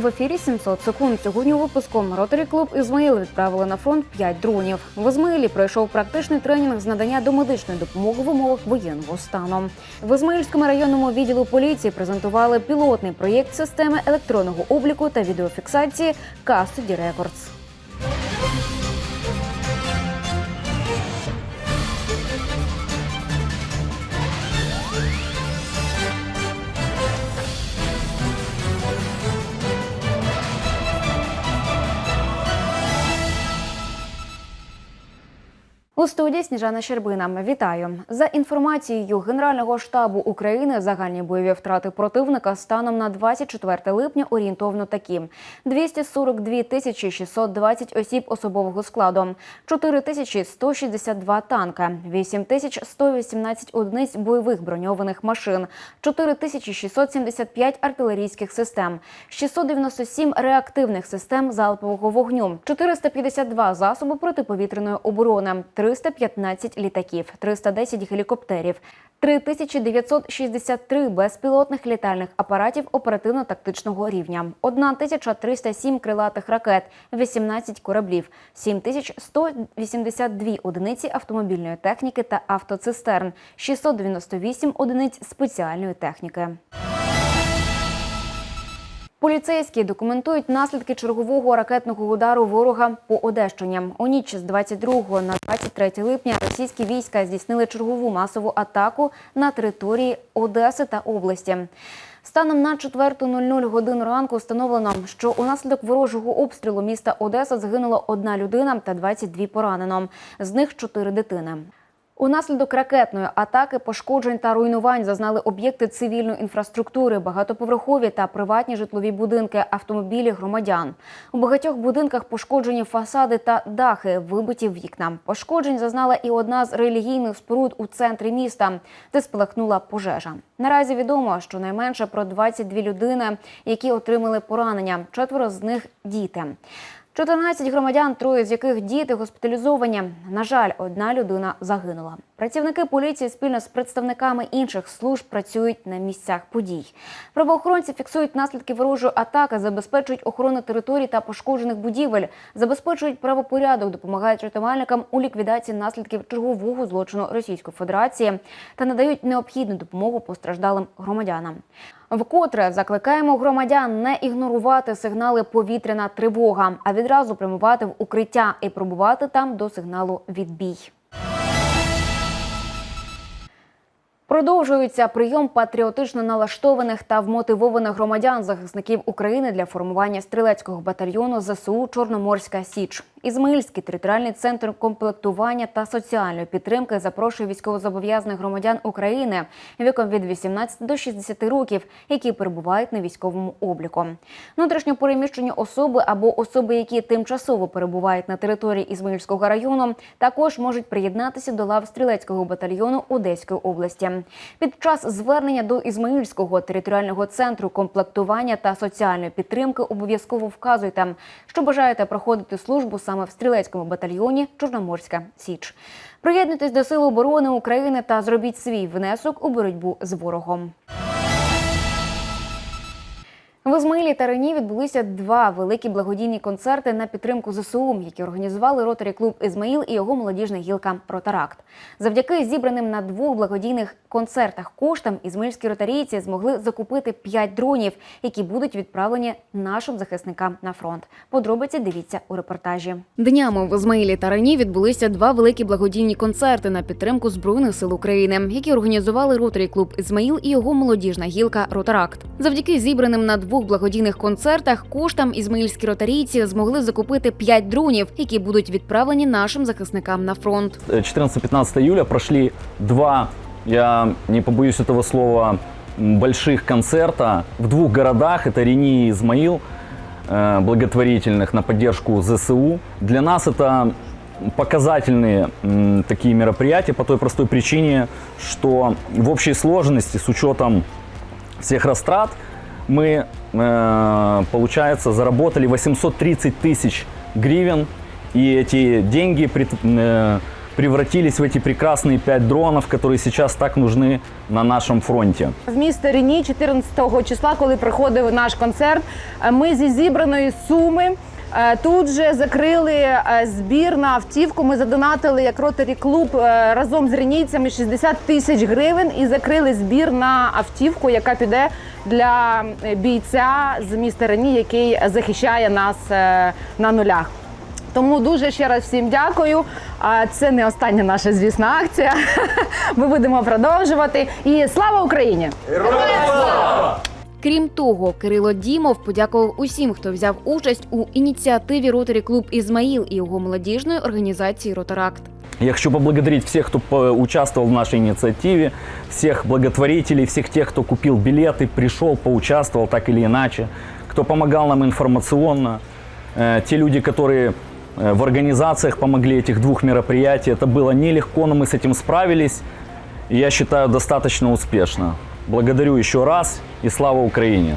В ефірі 700 секунд. Сьогодні у випуску роторі-клуб Ізмаїл відправили на фронт 5 дронів. В Ізмаїлі пройшов практичний тренінг з надання домедичної допомоги в умовах воєнного стану. В Ізмаїльському районному відділу поліції презентували пілотний проєкт системи електронного обліку та відеофіксації Custody Records. У студії Сніжана Щербина. Вітаю. За інформацією Генерального штабу України. Загальні бойові втрати противника станом на 24 липня орієнтовно такі: 242 тисячі 620 осіб особового складу, 4 тисячі 162 танка, 8 тисяч 118 одиниць бойових броньованих машин, 4 тисячі 675 артилерійських систем, 697 реактивних систем залпового вогню, 452 засоби протиповітряної оборони, 315 літаків, 310 гелікоптерів, 3963 безпілотних літальних апаратів оперативно-тактичного рівня, 1307 крилатих ракет, 18 кораблів, 7182 одиниці автомобільної техніки та автоцистерн, 698 одиниць спеціальної техніки. Поліцейські документують наслідки чергового ракетного удару ворога по Одещині. У ніч з 22 на 23 липня російські війська здійснили чергову масову атаку на території Одеси та області. Станом на 4.00 годину ранку встановлено, що унаслідок ворожого обстрілу міста Одеса загинула одна людина та 22 поранено. З них чотири дитини. Унаслідок ракетної атаки пошкоджень та руйнувань зазнали об'єкти цивільної інфраструктури, багатоповерхові та приватні житлові будинки, автомобілі громадян. У багатьох будинках пошкоджені фасади та дахи, вибиті вікна. Пошкоджень зазнала і одна з релігійних споруд у центрі міста, де спалахнула пожежа. Наразі відомо, що найменше про 22 людини, які отримали поранення. Четверо з них діти. 14 громадян, троє з яких діти госпіталізовані. На жаль, одна людина загинула. Працівники поліції спільно з представниками інших служб працюють на місцях подій. Правоохоронці фіксують наслідки ворожої атаки, забезпечують охорону територій та пошкоджених будівель, забезпечують правопорядок, допомагають рятувальникам у ліквідації наслідків чергового злочину Російської Федерації та надають необхідну допомогу постраждалим громадянам. Вкотре закликаємо громадян не ігнорувати сигнали повітряна тривога, а відразу прямувати в укриття і пробувати там до сигналу відбій. Продовжується прийом патріотично налаштованих та вмотивованих громадян захисників України для формування стрілецького батальйону ЗСУ Чорноморська Січ. Ізмаїльський територіальний центр комплектування та соціальної підтримки запрошує військовозобов'язаних громадян України віком від 18 до 60 років, які перебувають на військовому обліку. Внутрішньо переміщені особи або особи, які тимчасово перебувають на території Ізмаїльського району, також можуть приєднатися до лав стрілецького батальйону Одеської області. Під час звернення до Ізмаїльського територіального центру комплектування та соціальної підтримки обов'язково вказуйте, що бажаєте проходити службу саме в стрілецькому батальйоні Чорноморська Січ. Приєднуйтесь до Сил оборони України та зробіть свій внесок у боротьбу з ворогом. В Ізмаїлі та Рені відбулися два великі благодійні концерти на підтримку ЗСУ, які організували ротарі клуб Ізмаїл і його молодіжна гілка Ротаракт. Завдяки зібраним на двох благодійних концертах коштам ізмаїльські ротарійці змогли закупити п'ять дронів, які будуть відправлені нашим захисникам на фронт. Подробиці дивіться у репортажі. Днями в Ізмаїлі та Рені відбулися два великі благодійні концерти на підтримку збройних сил України, які організували ротарі клуб Ізмаїл і його молодіжна гілка Ротаракт. Завдяки зібраним на двох благодійних концертах коштам ізмаїльські ротарійці змогли закупити п'ять дронів, які будуть відправлені нашим захисникам на фронт. 14-15 июля прошли два, я не побоюсь этого слова, м, больших концерта в двух городах, это Рени и Измаил, э, благотворительных на поддержку ЗСУ. Для нас это показательные м, такие мероприятия по той простой причине, что в общей сложности с учетом всех растрат мы, э, получается, заработали 830 тысяч гривен, и эти деньги пред- э, превратились в эти прекрасные пять дронов, которые сейчас так нужны на нашем фронте. В місто Рені 14 числа, коли проходив наш концерт, е, ми зі зібраної суми. е, Тут же закрили е, збір на автівку. Ми задонатили як ротарі клуб е, разом з ренійцями 60 тисяч гривень і закрили збір на автівку, яка піде для бійця з міста Рені, який захищає нас на нулях. Тому дуже ще раз всім дякую. А Це не остання наша звісна акція. Ми будемо продовжувати. І слава Україні! Крім того, Кирило Дімов подякував усім, хто взяв участь у ініціативі Ротарі Клуб Ізмаїл і його молодіжної організації Ротаракт. Я хочу поблагодарить всех, кто по- участвовал в нашей инициативе, всех благотворителей, всех тех, кто купил билеты, пришел, поучаствовал так или иначе, кто помогал нам информационно, э, те люди, которые э, в организациях помогли этих двух мероприятий. Это было нелегко, но мы с этим справились. И я считаю, достаточно успешно. Благодарю еще раз и слава Украине!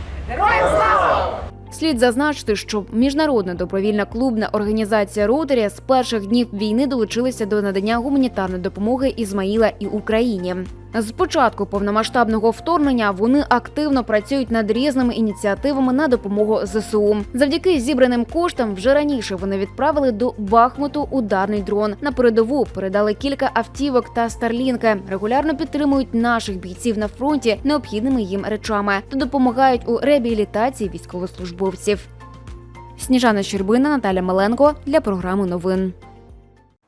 Слід зазначити, що міжнародна добровільна клубна організація Ротарі з перших днів війни долучилася до надання гуманітарної допомоги Ізмаїла і Україні. З початку повномасштабного вторгнення вони активно працюють над різними ініціативами на допомогу ЗСУ. Завдяки зібраним коштам вже раніше вони відправили до Бахмуту ударний дрон. На передову передали кілька автівок та старлінки. Регулярно підтримують наших бійців на фронті необхідними їм речами та допомагають у реабілітації військовослужбовців. Сніжана Щербина, Наталя Маленко для програми новин.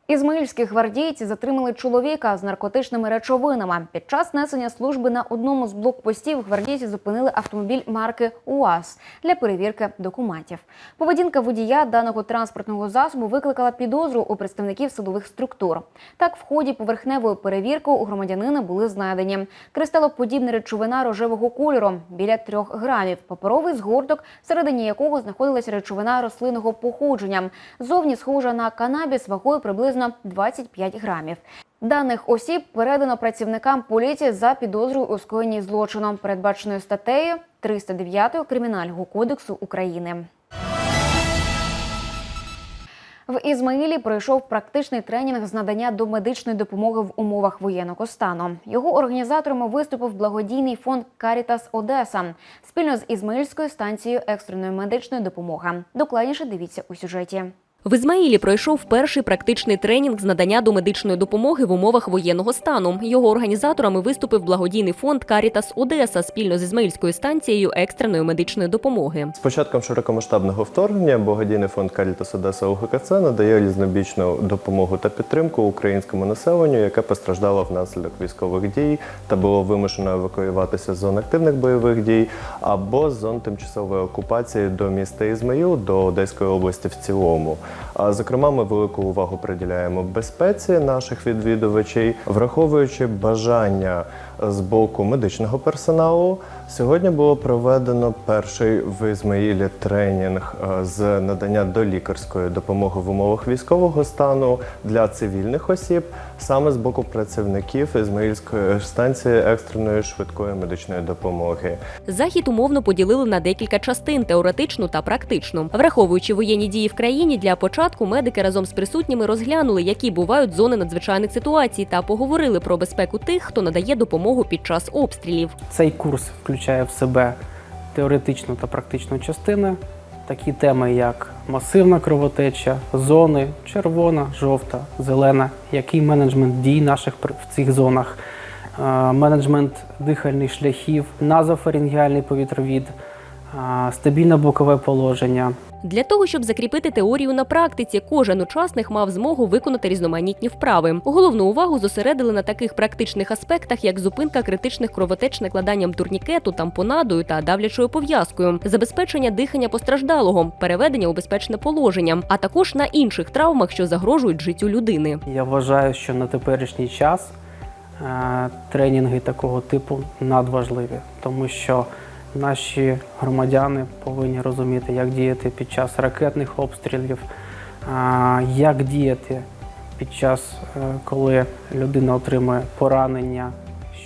Ізмаїльські гвардійці затримали чоловіка з наркотичними речовинами. Під час несення служби на одному з блокпостів гвардійці зупинили автомобіль марки УАЗ для перевірки документів. Поведінка водія даного транспортного засобу викликала підозру у представників силових структур. Так, в ході поверхневої перевірки у громадянина були знайдені кристалоподібна речовина рожевого кольору біля трьох грамів, паперовий згорток, всередині якого знаходилася речовина рослинного походження. Зовні схожа на канабіс вагою приблизно 25 грамів. Даних осіб передано працівникам поліції за підозрою у скоєнні злочину, передбаченою статтею 309 Кримінального кодексу України. В Ізмаїлі пройшов практичний тренінг з надання домедичної допомоги в умовах воєнного стану. Його організаторами виступив благодійний фонд Карітас Одеса спільно з Ізмаїльською станцією екстреної медичної допомоги. Докладніше дивіться у сюжеті. В Ізмаїлі пройшов перший практичний тренінг з надання домедичної допомоги в умовах воєнного стану. Його організаторами виступив благодійний фонд Карітас Одеса спільно з Ізмаїльською станцією екстреної медичної допомоги. З початком широкомасштабного вторгнення благодійний фонд Caritas Одеса УГКЦ надає різнобічну допомогу та підтримку українському населенню, яке постраждало внаслідок військових дій та було вимушено евакуюватися з зон активних бойових дій або з зон тимчасової окупації до міста Ізмаїл, до Одеської області в цілому. Зокрема, ми велику увагу приділяємо безпеці наших відвідувачів, враховуючи бажання з боку медичного персоналу. Сьогодні було проведено перший в Ізмаїлі тренінг е, з надання долікарської допомоги в умовах військового стану для цивільних осіб, саме з боку працівників Ізмаїльської станції екстреної швидкої медичної допомоги. Захід умовно поділили на декілька частин теоретичну та практичну. Враховуючи воєнні дії в країні, для початку медики разом з присутніми розглянули, які бувають зони надзвичайних ситуацій, та поговорили про безпеку тих, хто надає допомогу під час обстрілів. Цей курс включає в себе теоретичну та практичну частини, такі теми, як масивна кровотеча, зони, червона, жовта, зелена, який менеджмент дій наших в цих зонах, е, менеджмент дихальних шляхів, назофарингіальний повітровід, стабільне бокове положення, Для того, щоб закріпити теорію на практиці, кожен учасник мав змогу виконати різноманітні вправи. Головну увагу зосередили на таких практичних аспектах, як зупинка критичних кровотеч накладанням турнікету, тампонадою та давлячою пов'язкою, забезпечення дихання постраждалого, переведення у безпечне положення, а також на інших травмах, що загрожують життю людини. Я вважаю, що на теперішній час е, тренінги такого типу надважливі, тому що наші громадяни повинні розуміти, як діяти під час ракетних обстрілів, як діяти під час, е, коли людина отримує поранення,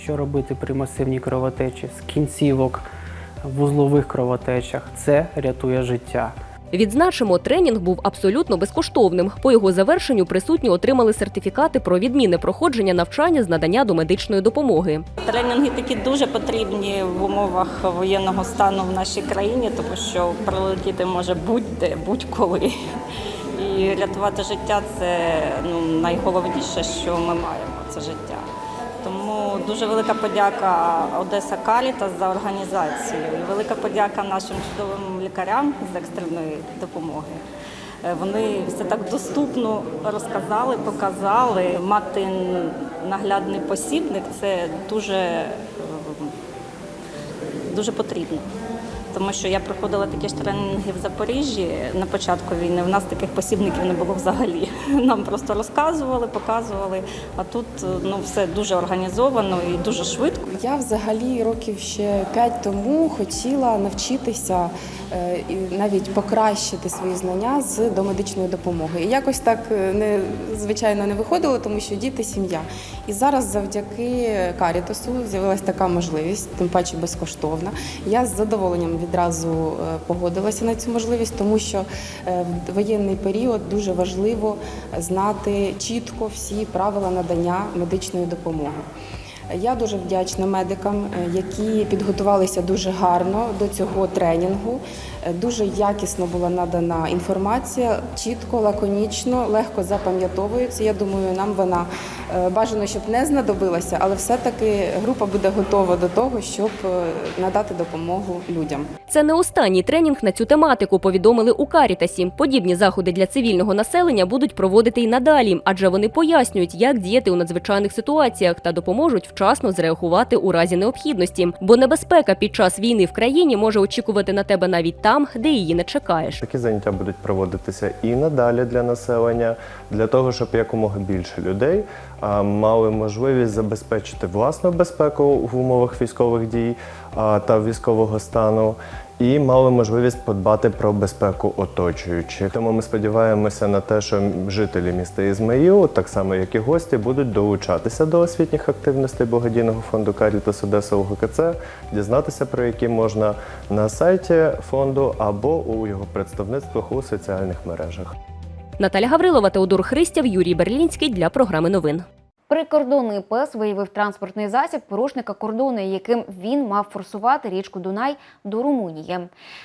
що робити при масивній кровотечі з кінцівок, вузлових кровотечах. Це рятує життя. Відзначимо, тренінг був абсолютно безкоштовним. По його завершенню присутні отримали сертифікати про відмінне проходження навчання з надання до медичної допомоги. Тренінги такі дуже потрібні в умовах воєнного стану в нашій країні, тому що прилетіти може будь-де, будь-коли. І рятувати життя це ну, найголовніше, що ми маємо це життя. Тому дуже велика подяка Одеса Карітас за організацію і велика подяка нашим чудовим лікарям з екстреної допомоги. Е, Вони все так доступно розказали, показали. Мати наглядний посібник це дуже, е, дуже потрібно. Тому що я проходила такі ж тренінги в Запоріжжі на початку війни. У нас таких посібників не було взагалі. Нам просто розказували, показували. А тут ну все дуже організовано і дуже швидко. Я взагалі років ще п'ять тому хотіла навчитися е, і навіть покращити свої знання з домедичної допомоги. І якось так е, не звичайно не виходило, тому що діти сім'я. І зараз завдяки Карітасу з'явилася така можливість, тим паче безкоштовна. Я з задоволенням відразу е, погодилася на цю можливість, тому що в воєнний період дуже важливо знати чітко всі правила надання медичної допомоги. Я дуже вдячна медикам, е, які підготувалися дуже гарно до цього тренінгу. Е, Дуже якісно була надана інформація, чітко, лаконічно, легко запам'ятовується. Я думаю, нам вона е, бажано, щоб не знадобилася, але все-таки група буде готова до того, щоб надати допомогу людям. Це не останній тренінг на цю тематику. Повідомили у Карітасі. Подібні заходи для цивільного населення будуть проводити й надалі, адже вони пояснюють, як діяти у надзвичайних ситуаціях та допоможуть вчасно зреагувати у разі необхідності. Бо небезпека під час війни в країні може очікувати на тебе навіть там, де її не чекаєш. Такі заняття будуть проводитися і надалі для населення, для того, щоб якомога більше людей мали можливість забезпечити власну безпеку в умовах військових дій та військового стану. І мали можливість подбати про безпеку оточуючих. Тому ми сподіваємося на те, що жителі міста Ізмаїл, так само як і гості, будуть долучатися до освітніх активностей благодійного фонду Карітас Одеса УГКЦ, дізнатися про які можна на сайті фонду або у його представництвах у соціальних мережах. Наталя Гаврилова, Теодор Христяв, Юрій Берлінський для програми новин. Прикордонний пес виявив транспортний засіб порушника кордону, яким він мав форсувати річку Дунай до Румунії.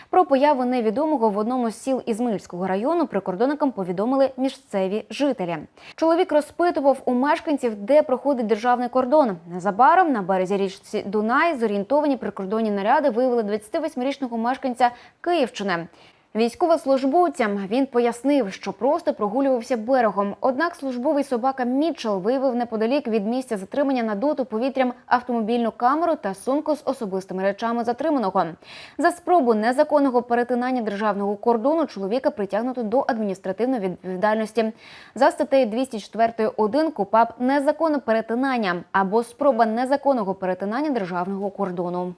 Про появу невідомого в одному з сіл Ізмаїльського району прикордонникам повідомили місцеві жителі. Чоловік розпитував у мешканців, де проходить державний кордон. Незабаром на березі річці Дунай зорієнтовані прикордонні наряди виявили 28-річного мешканця Київщини. Військовослужбовцям він пояснив, що просто прогулювався берегом. Однак службовий собака Мітчел виявив неподалік від місця затримання надуту повітрям автомобільну камеру та сумку з особистими речами затриманого. За спробу незаконного перетинання державного кордону чоловіка притягнуто до адміністративної відповідальності за статтею 204.1 КУПАП незаконне перетинання або спроба незаконного перетинання державного кордону.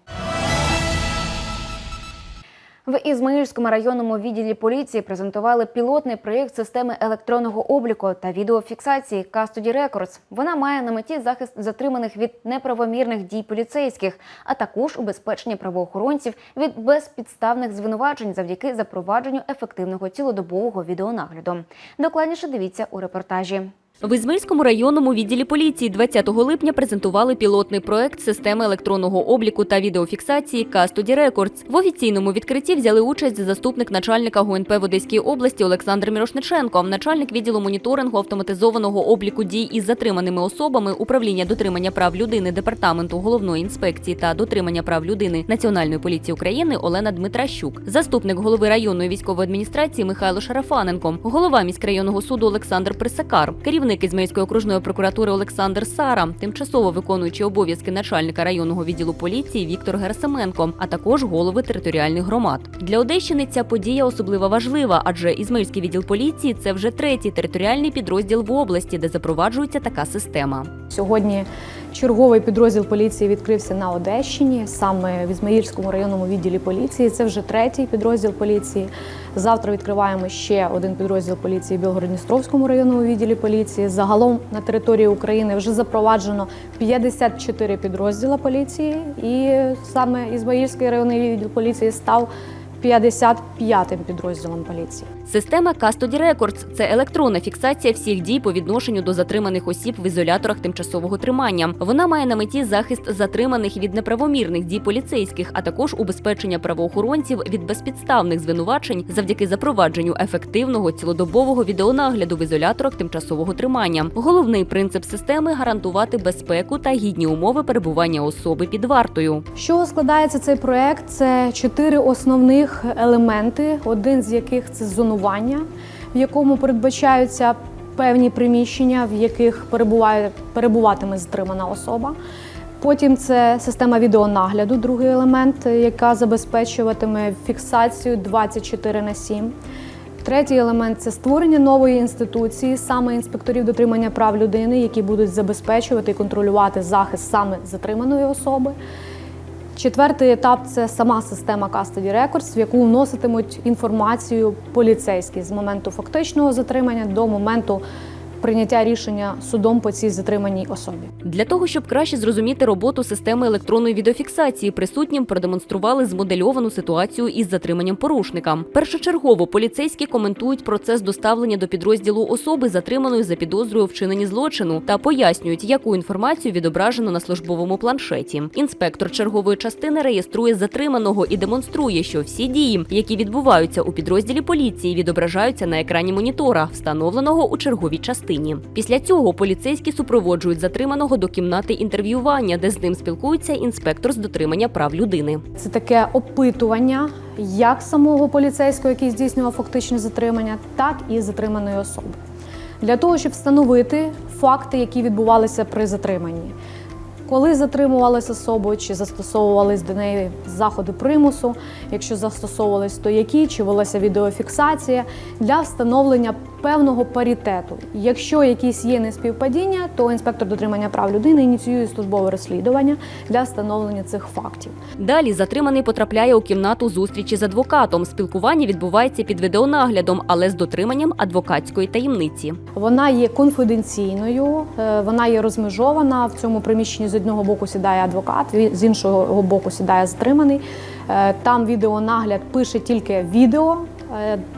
В Ізмаїльському районному відділі поліції презентували пілотний проєкт системи електронного обліку та відеофіксації Custody Records. Вона має на меті захист затриманих від неправомірних дій поліцейських, а також убезпечення правоохоронців від безпідставних звинувачень завдяки запровадженню ефективного цілодобового відеонагляду. Докладніше дивіться у репортажі. В Ізмаїльському районному відділі поліції 20 липня презентували пілотний проект системи електронного обліку та відеофіксації Custody Records. В офіційному відкритті взяли участь заступник начальника ГУНП в Одеській області Олександр Мірошниченко, начальник відділу моніторингу автоматизованого обліку дій із затриманими особами управління дотримання прав людини департаменту головної інспекції та дотримання прав людини Національної поліції України Олена Дмитращук, заступник голови районної військової адміністрації Михайло Шарафаненко, голова міськрайонного суду Олександр Присакар, керівник Ізмаїльської окружної прокуратури Олександр Сара, тимчасово виконуючий обов'язки начальника районного відділу поліції Віктор Герасименко, а також голови територіальних громад. Для Одещини ця подія особливо важлива, адже Ізмаїльський відділ поліції це вже третій територіальний підрозділ в області, де запроваджується така система. Сьогодні черговий підрозділ поліції відкрився на Одещині, саме в Ізмаїльському районному відділі поліції. Це вже третій підрозділ поліції. Завтра відкриваємо ще один підрозділ поліції в Білгород-Дністровському районному відділі поліції. Загалом на території України вже запроваджено 54 підрозділа поліції, і саме Ізмаїльський районний відділ поліції став 55-м підрозділом поліції. Система Custody Records – це електронна фіксація всіх дій по відношенню до затриманих осіб в ізоляторах тимчасового тримання. Вона має на меті захист затриманих від неправомірних дій поліцейських, а також убезпечення правоохоронців від безпідставних звинувачень завдяки запровадженню ефективного цілодобового відеонагляду в ізоляторах тимчасового тримання. Головний принцип системи гарантувати безпеку та гідні умови перебування особи під вартою. Чого складається цей проект? Це чотири основних елементи, один з яких це зонування, в якому передбачаються певні приміщення, в яких перебуває, перебуватиме затримана особа. Потім це система відеонагляду, другий елемент, яка забезпечуватиме фіксацію 24 на 7. Третій елемент це створення нової інституції, саме інспекторів дотримання прав людини, які будуть забезпечувати і контролювати захист саме затриманої особи. Четвертий етап це сама система Custody Records, в яку вноситимуть інформацію поліцейські з моменту фактичного затримання до моменту прийняття рішення судом по цій затриманій особі. Для того, щоб краще зрозуміти роботу системи електронної відеофіксації, присутнім продемонстрували змодельовану ситуацію із затриманням порушника. Першочергово поліцейські коментують процес доставлення до підрозділу особи, затриманої за підозрою у вчиненні злочину, та пояснюють, яку інформацію відображено на службовому планшеті. Інспектор чергової частини реєструє затриманого і демонструє, що всі дії, які відбуваються у підрозділі поліції, відображаються на екрані монітора, встановленого у черговій частині. Після цього поліцейські супроводжують затриманого до кімнати інтерв'ювання, де з ним спілкується інспектор з дотримання прав людини. Це таке опитування як самого поліцейського, який здійснював фактичне затримання, так і затриманої особи. Для того, щоб встановити факти, які відбувалися при затриманні. Коли затримувалися особу, чи застосовувались до неї заходи примусу, якщо застосовувались, то які, чи велася відеофіксація для встановлення певного паритету. Якщо якісь є неспівпадіння, то інспектор дотримання прав людини ініціює службове розслідування для встановлення цих фактів. Далі затриманий потрапляє у кімнату зустрічі з адвокатом. Спілкування відбувається під відеонаглядом, але з дотриманням адвокатської таємниці. Вона є конфіденційною, е, вона є розмежована. В цьому приміщенні одного боку сідає адвокат, з іншого боку сідає затриманий. Е, Там відеонагляд пише тільки відео,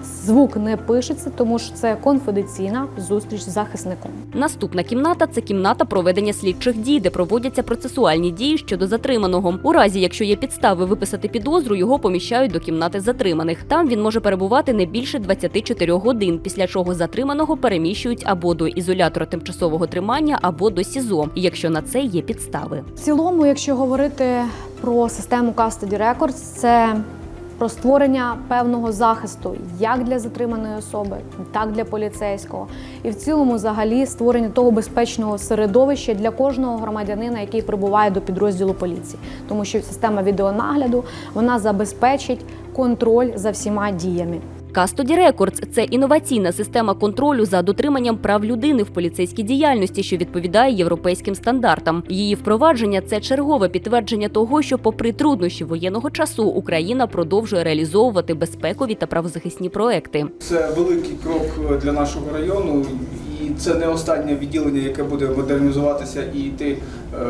звук не пишеться, тому що це конфіденційна зустріч з захисником. Наступна кімната це кімната проведення слідчих дій, де проводяться процесуальні дії щодо затриманого. У разі, якщо є підстави виписати підозру, його поміщають до кімнати затриманих. Там він може перебувати не більше 24 годин, після чого затриманого переміщують або до ізолятора тимчасового тримання, або до СІЗО, якщо на це є підстави. В цілому, якщо говорити про систему Custody Records, це про створення певного захисту як для затриманої особи, так для поліцейського, і в цілому, взагалі, створення того безпечного середовища для кожного громадянина, який прибуває до підрозділу поліції, тому що система відеонагляду вона забезпечить контроль за всіма діями. Custody Records – це інноваційна система контролю за дотриманням прав людини в поліцейській діяльності, що відповідає європейським стандартам. Її впровадження це чергове підтвердження того, що, попри труднощі воєнного часу, Україна продовжує реалізовувати безпекові та правозахисні проекти. Це великий крок для нашого району, і це не останнє відділення, яке буде модернізуватися і йти е,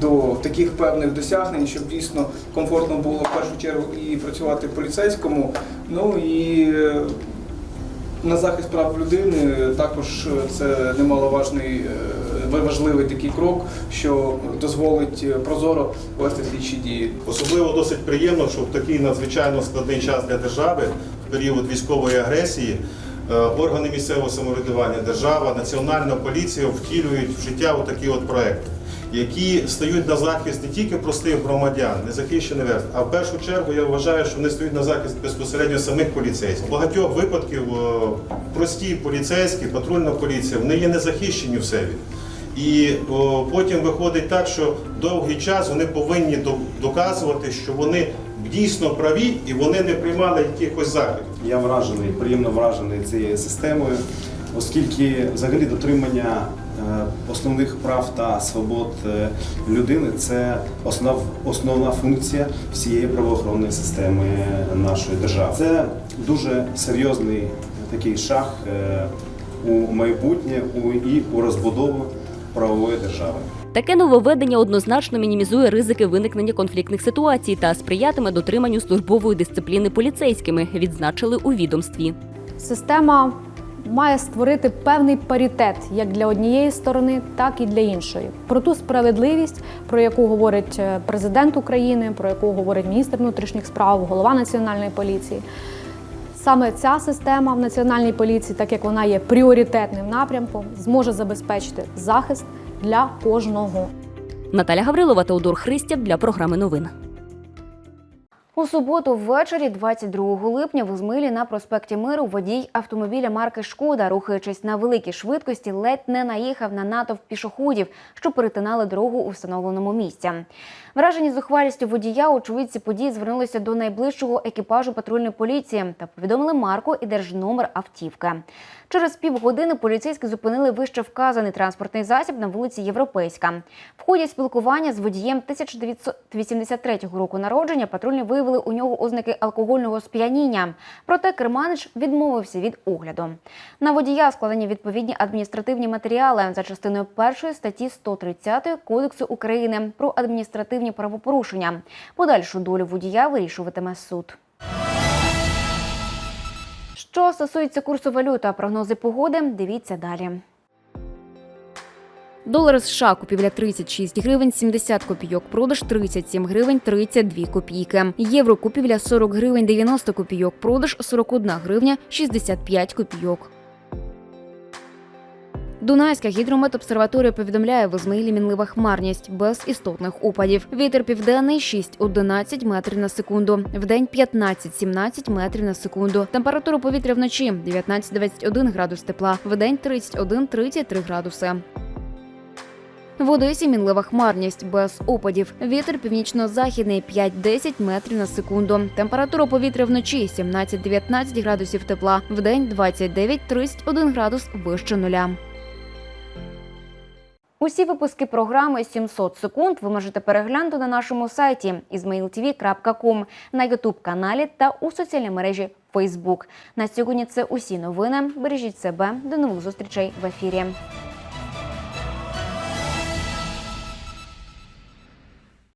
до таких певних досягнень, щоб дійсно комфортно було в першу чергу і працювати поліцейському. Ну і е, на захист прав людини також це немаловажний е, важливий такий крок, що дозволить прозоро вести слідчі дії. Особливо досить приємно, що в такий надзвичайно складний час для держави, в період військової агресії, е, органи місцевого самоврядування, держава, національна поліція втілюють в життя отакі от проекти, які стають на захист не тільки простих громадян, незахищених верст, а в першу чергу я вважаю, що вони стають на захист безпосередньо самих поліцейських. Багатьох випадків прості поліцейські, патрульна поліція, вони є незахищені в себе. І о, потім виходить так, що довгий час вони повинні до- доказувати, що вони дійсно праві і вони не приймали якихось заходів. Я вражений, приємно вражений цією системою, оскільки взагалі дотримання основних прав та свобод е, людини це основ, основна функція всієї правоохоронної системи нашої держави. Це дуже серйозний такий шаг е, у майбутнє у- і у розбудову правової держави. Таке нововведення однозначно мінімізує ризики виникнення конфліктних ситуацій та сприятиме дотриманню службової дисципліни поліцейськими, відзначили у відомстві. Система має створити певний паритет як для однієї сторони, так і для іншої. Про ту справедливість, про яку говорить е, президент України, про яку говорить міністр внутрішніх справ, голова національної поліції. Саме ця система в національній поліції, так як вона є пріоритетним напрямком, зможе забезпечити захист для кожного. Наталя Гаврилова, Теодор Христяв для програми новин. У суботу ввечері, 22 липня, в Ізмилі на проспекті Миру водій автомобіля марки Шкода, рухаючись на великій швидкості, ледь не наїхав на натовп пішоходів, що перетинали дорогу у встановленому місці. Вражені зухвалістю водія, очевидці події звернулися до найближчого екіпажу патрульної поліції та повідомили марку і держномер автівки. Через півгодини поліцейські зупинили вище вказаний транспортний засіб на вулиці Європейська. В ході спілкування з водієм 1983 року народження патрульні виявили у нього ознаки алкогольного сп'яніння. Проте керманич відмовився від огляду. На водія складені відповідні адміністративні матеріали за частиною першої статті 130 Кодексу України про адміністративні правопорушення. Подальшу долю водія вирішуватиме суд. Що стосується курсу валют та прогнози погоди, дивіться далі. Долар США купівля 36 гривень 70 копійок, продаж 37 гривень 32 копійки. Євро купівля 40 гривень 90 копійок, продаж 41 гривня 65 копійок. Дунайська гідрометобсерваторія повідомляє в мінлива хмарність без істотних опадів. Вітер південний 6-11 метрів на секунду. Вдень 15-17 метрів на секунду. Температура повітря вночі 19-21 градус тепла. Вдень 31-33 градуси. В мінлива хмарність без опадів. Вітер північно-західний 5-10 метрів на секунду. Температура повітря вночі 17-19 градусів тепла. Вдень 29-31 градус вище нуля. Усі випуски програми «700 секунд ви можете переглянути на нашому сайті izmailtv.com, на ютуб каналі та у соціальній мережі Facebook. На сьогодні це усі новини. Бережіть себе. До нових зустрічей в ефірі.